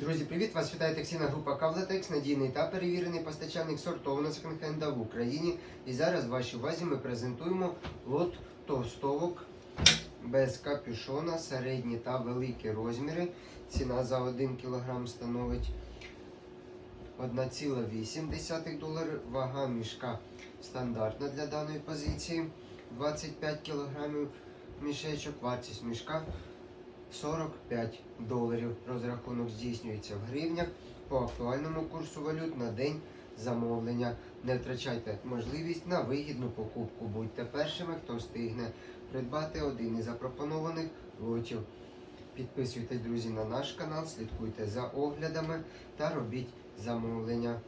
Друзі, привіт! Вас вітає таксійна група Кавлатекс, надійний та перевірений постачальник сортованого секонд-хенда в Україні. І зараз вашій увазі ми презентуємо лот товстовок без капюшона, середні та великі розміри. Ціна за 1 кг становить 1,8 доларів. Вага мішка стандартна для даної позиції 25 кг мішечок, вартість мішка 45 доларів. Розрахунок здійснюється в гривнях по актуальному курсу валют на день замовлення. Не втрачайте можливість на вигідну покупку. Будьте першими, хто встигне придбати один із запропонованих лотів. Підписуйтесь, друзі, на наш канал, слідкуйте за оглядами та робіть замовлення.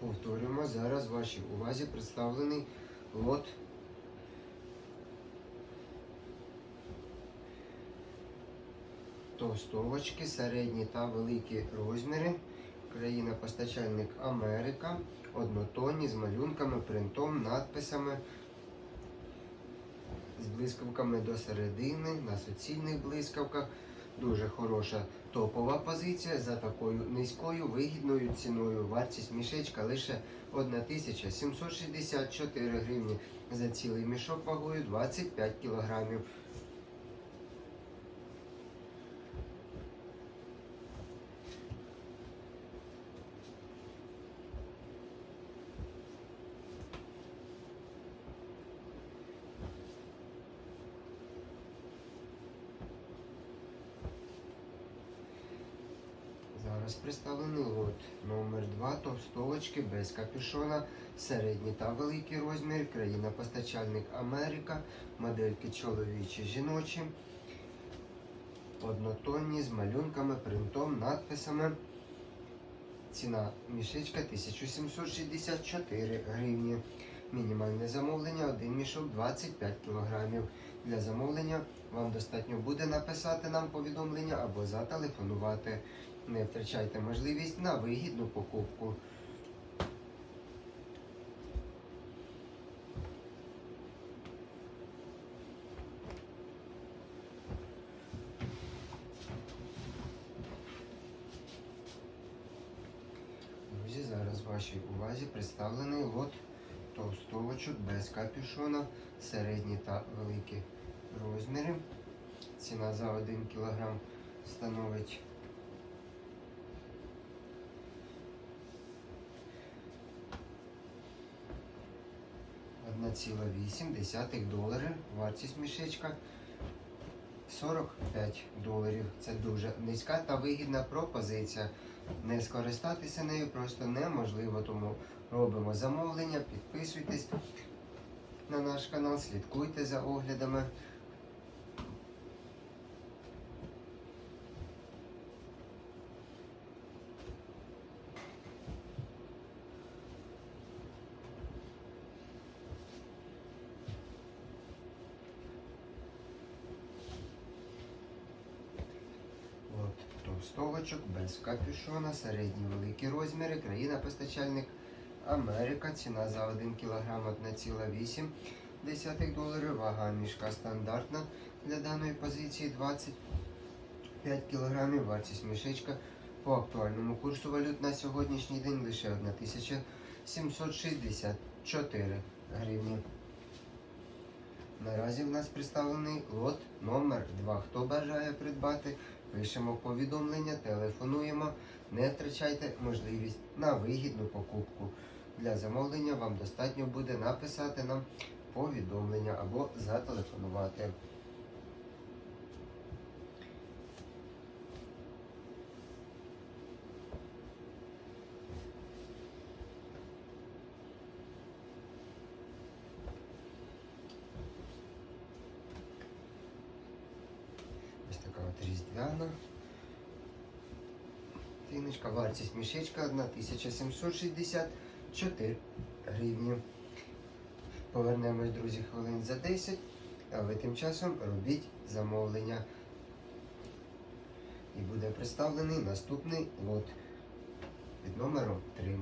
Повторюємо, зараз вашій увазі представлений лот товстовочки, середні та великі розміри. Країна-постачальник Америка. Однотонні з малюнками, принтом, надписами, з блискавками до середини, на суцільних блискавках. Дуже хороша топова позиція за такою низькою вигідною ціною. Вартість мішечка лише 1764 гривні за цілий мішок вагою 25 кілограмів. Зараз представлений лот номер 2 товстовочки без капюшона, середні та великі розміри, країна-постачальник Америка, модельки чоловічі жіночі, однотонні з малюнками, принтом, надписами. Ціна мішечка 1764 гривні. Мінімальне замовлення, один мішок 25 кг. Для замовлення вам достатньо буде написати нам повідомлення або зателефонувати. Не втрачайте можливість на вигідну покупку. Друзі, зараз вашій увазі представлений лот товстовочок без капюшона, середні та великі розміри. Ціна за 1 кг становить Одна ціла вісім десятих доларів. Вартість мішечка 45 доларів. Це дуже низька та вигідна пропозиція. Не скористатися нею просто неможливо, тому робимо замовлення, підписуйтесь на наш канал, слідкуйте за оглядами. Товстовочок без капюшона, середні великі розміри, країна-постачальник Америка. Ціна за 1 кг 1,8 доларів. Вага мішка стандартна для даної позиції 25 кг. Вартість мішечка по актуальному курсу валют на сьогоднішній день лише 1764 гривні. Наразі в нас представлений лот номер 2. Хто бажає придбати, пишемо повідомлення, телефонуємо. Не втрачайте можливість на вигідну покупку. Для замовлення вам достатньо буде написати нам повідомлення або зателефонувати. Різдвяна. Тіночка, вартість мішечка 1764 гривні. Повернемось, друзі, хвилин за 10, а ви тим часом робіть замовлення. І буде представлений наступний лот під номером 3.